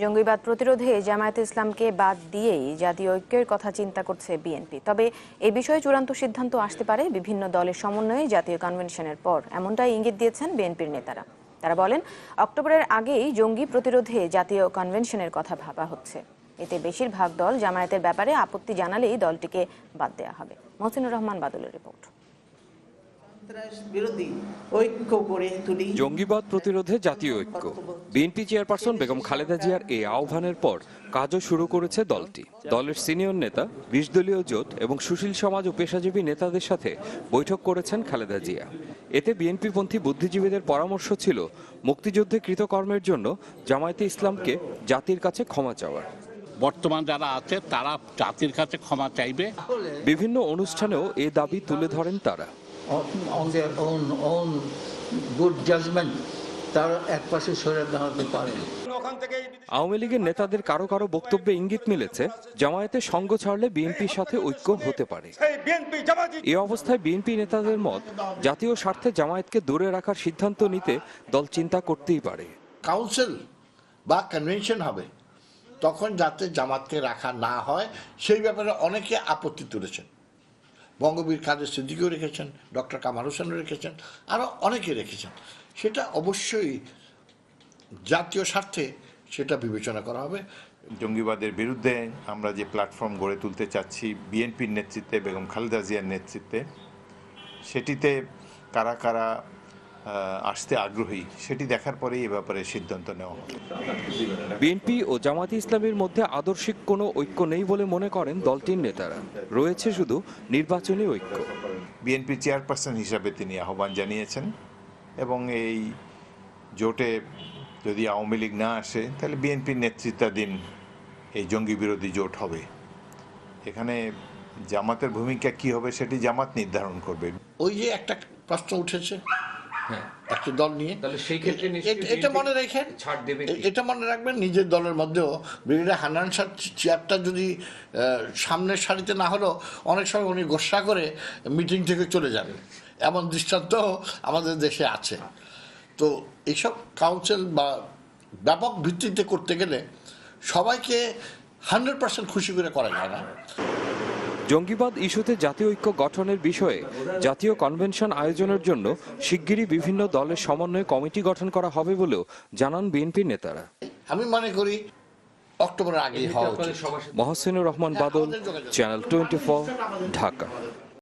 জঙ্গিবাদ প্রতিরোধে জামায়াতে ইসলামকে বাদ দিয়েই জাতীয় ঐক্যের কথা চিন্তা করছে বিএনপি। তবে এ বিষয়ে চূড়ান্ত সিদ্ধান্ত আসতে পারে বিভিন্ন দলের সমন্বয়ে জাতীয় কনভেনশনের পর, এমনটাই ইঙ্গিত দিয়েছেন বিএনপির নেতারা। তারা বলেন, অক্টোবরের আগেই জঙ্গি প্রতিরোধে জাতীয় কনভেনশনের কথা ভাবা হচ্ছে। এতে বেশিরভাগ দল জামায়াতের ব্যাপারে আপত্তি জানালেই দলটিকে বাদ দেওয়া হবে। মহসিনুর রহমান বাদলের রিপোর্ট সন্ত্রাস বিরোধী ঐক্য গড়ে তুলি জঙ্গিবাদ প্রতিরোধে জাতীয় ঐক্য। বিএনপি চেয়ারপারসন বেগম খালেদা জিয়ার এই আহ্বানের পর কাজও শুরু করেছে দলটি। দলের সিনিয়র নেতা বিশ দলীয় জোট এবং সুশীল সমাজ ও পেশাজীবী নেতাদের সাথে বৈঠক করেছেন খালেদা জিয়া। এতে বিএনপিপন্থী বুদ্ধিজীবীদের পরামর্শ ছিল মুক্তিযুদ্ধে কৃতকর্মের জন্য জামায়াতে ইসলামকে জাতির কাছে ক্ষমা চাওয়ার। বর্তমান যারা আছে তারা জাতির কাছে ক্ষমা চাইবে। বিভিন্ন অনুষ্ঠানেও এ দাবি তুলে ধরেন তারা। On, on their own own good judgment তারা এক পাশে সরে দাঁড়াতে পারে আওয়ামী লীগের নেতাদের কারও কারও বক্তব্যে ইঙ্গিত মিলেছে জামায়াতে সঙ্গ ছাড়লে বিএনপির সাথে ঐক্য হতে পারে। এ অবস্থায় বিএনপি নেতাদের মত জাতীয় স্বার্থে জামায়াতকে দূরে রাখার সিদ্ধান্ত নিতে দল চিন্তা করতেই পারে। কাউন্সিল বা কনভেনশন হবে তখন যাতে জামাতকে রাখা না হয় সেই ব্যাপারে অনেকে আপত্তি তুলেছেন। বঙ্গবীর কাদের সিদ্দিকিও রেখেছেন, ডক্টর কামাল হোসেনও রেখেছেন, আরও অনেকে রেখেছেন। সেটা অবশ্যই জাতীয় স্বার্থে সেটা বিবেচনা করা হবে। জঙ্গিবাদের বিরুদ্ধে আমরা যে প্ল্যাটফর্ম গড়ে তুলতে চাচ্ছি, বিএনপির নেতৃত্বে, বেগম খালেদা জিয়ার নেতৃত্বে, সেটিতে কারা কারা আসতে আগ্রহী সেটি দেখার পরেই এ ব্যাপারে সিদ্ধান্ত নেওয়া হবে। বিএনপি ও জামায়াতে ইসলামীর মধ্যে আদর্শিক কোনো ঐক্য নেই বলে মনে করেন দলটির নেতারা। রয়েছে শুধু নির্বাচনী ঐক্য। বিএনপি চেয়ারপারসন হিসাবে তিনি আহ্বান জানিয়েছেন এবং এই জোটে যদি আওয়ামী লীগ না আসে তাহলে বিএনপির নেতৃত্বাধীন এই জঙ্গি বিরোধী জোট হবে। এখানে জামাতের ভূমিকা কি হবে সেটি জামাত নির্ধারণ করবে। ওই যে একটা প্রশ্ন উঠেছে একটা দল নিয়ে। তাহলে সেই ক্ষেত্রে এটা মনে রাখেন ছাড় দেবে এটা মনে রাখবেন নিজের দলের মধ্যেও। ব্রিগেডিয়ার হান্নান সার চেয়ারটা যদি সামনের সারিতে না হলেও অনেক সময় উনি গোসা করে মিটিং থেকে চলে যাবেন এমন দৃষ্টান্ত আমাদের দেশে আছে। তো এইসব কাউন্সিল বা ব্যাপক ভিত্তিতে করতে গেলে সবাইকে হান্ড্রেড পার্সেন্ট খুশি করে করা যায় না। জঙ্গিবাদ ইস্যুতে জাতীয় ঐক্য গঠনের বিষয়ে জাতীয় কনভেনশন আয়োজনের জন্য শিগগিরই বিভিন্ন দলের সমন্বয়ে কমিটি গঠন করা হবে বলেও জানান বিএনপি নেতারা। আমি মনে করি অক্টোবরের আগেই হওয়া উচিত। Mohsinur Rahman Badal channel twenty Dhaka.